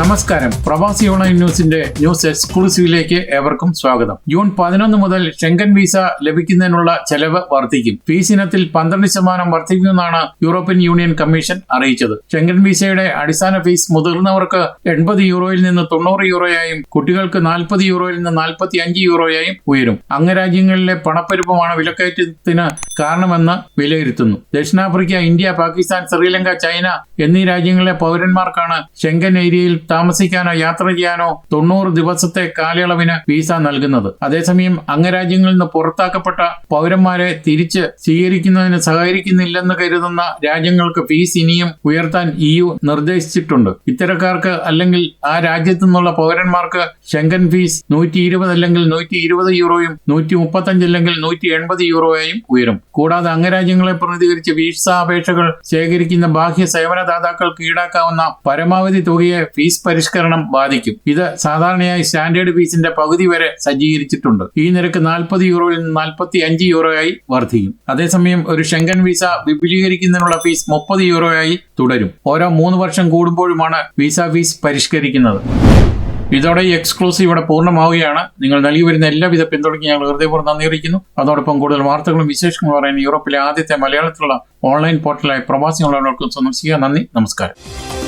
നമസ്കാരം. പ്രവാസി ഓൺലൈൻ ന്യൂസിന്റെ ന്യൂസ് എക്സ്ക്ലൂസീവിലേക്ക് ഏവർക്കും സ്വാഗതം. ജൂൺ പതിനൊന്ന് മുതൽ ഷെങ്കൻ വിസ ലഭിക്കുന്നതിനുള്ള ചെലവ് വർദ്ധിക്കും. ഫീസ് ഇനത്തിൽ പന്ത്രണ്ട് ശതമാനം വർദ്ധിക്കുമെന്നാണ് യൂറോപ്യൻ യൂണിയൻ കമ്മീഷൻ അറിയിച്ചത്. ഷെങ്കൻ വിസയുടെ അടിസ്ഥാന ഫീസ് മുതിർന്നവർക്ക് എൺപത് യൂറോയിൽ നിന്ന് തൊണ്ണൂറ് യൂറോയായും കുട്ടികൾക്ക് നാൽപ്പത് യൂറോയിൽ നിന്ന് നാൽപ്പത്തി അഞ്ച് യൂറോയായും ഉയരും. അംഗരാജ്യങ്ങളിലെ പണപ്പെരുപ്പമാണ് വിലക്കയറ്റത്തിന് കാരണമെന്ന് വിലയിരുത്തുന്നു. ദക്ഷിണാഫ്രിക്ക ഇന്ത്യ പാകിസ്ഥാൻ ശ്രീലങ്ക ചൈന എന്നീ രാജ്യങ്ങളിലെ പൗരന്മാർക്കാണ് ഷെങ്കൻ ഏരിയയിൽ താമസിക്കാനോ യാത്ര ചെയ്യാനോ തൊണ്ണൂറ് ദിവസത്തെ കാലയളവിന് വിസ നൽകുന്നത്. അതേസമയം അംഗരാജ്യങ്ങളിൽ നിന്ന് പുറത്താക്കപ്പെട്ട പൗരന്മാരെ തിരിച്ച് സ്വീകരിക്കുന്നതിന് സഹകരിക്കുന്നില്ലെന്ന് കരുതുന്ന രാജ്യങ്ങൾക്ക് ഫീസ് ഇനിയും ഉയർത്താൻ ഇ യു നിർദ്ദേശിച്ചിട്ടുണ്ട്. ഇത്തരക്കാർക്ക് അല്ലെങ്കിൽ ആ രാജ്യത്തു നിന്നുള്ള പൗരന്മാർക്ക് ഷെങ്കൻ ഫീസ് നൂറ്റി ഇരുപത് അല്ലെങ്കിൽ നൂറ്റി ഇരുപത് യൂറോയും നൂറ്റി മുപ്പത്തഞ്ച് അല്ലെങ്കിൽ നൂറ്റി എൺപത് യൂറോയായും ഉയരും. കൂടാതെ അംഗരാജ്യങ്ങളെ പ്രതികരിച്ച് വിസ അപേക്ഷകൾ ശേഖരിക്കുന്ന ബാഹ്യ സേവനദാതാക്കൾക്ക് ഈടാക്കാവുന്ന പരമാവധി തുകയെ ഫീസ് പരിഷ്കരണം ബാധിക്കും. ഇത് സാധാരണയായി സ്റ്റാൻഡേർഡ് ഫീസിന്റെ പകുതി വരെ സജ്ജീകരിച്ചിട്ടുണ്ട്. ഈ നിരക്ക് നാൽപ്പത് യൂറോയിൽ നിന്ന് നാൽപ്പത്തി അഞ്ച് യൂറോയായി വർദ്ധിക്കും. അതേസമയം ഒരു ഷെങ്കൻ വിസ വിപുലീകരിക്കുന്നതിനുള്ള ഫീസ് മുപ്പത് യൂറോയായി തുടരും. ഓരോ മൂന്ന് വർഷം കൂടുമ്പോഴുമാണ് വിസ ഫീസ് പരിഷ്കരിക്കുന്നത്. ഇതോടെ ഈ എക്സ്ക്ലൂസീവ് ഇവിടെ പൂർണമാവുകയാണ്. നിങ്ങൾ നൽകി വരുന്ന എല്ലാവിധ പിന്തുണയ്ക്ക് ഞങ്ങൾ ഹൃദയപൂർവം നന്ദി അറിയിക്കുന്നു. അതോടൊപ്പം കൂടുതൽ വാർത്തകളും വിശേഷങ്ങളും പറയാൻ യൂറോപ്പിലെ ആദ്യത്തെ മലയാളത്തിലുള്ള ഓൺലൈൻ പോർട്ടലായ പ്രവാസികളോടൊപ്പം സന്ദർശിക്കുക. നന്ദി നമസ്കാരം.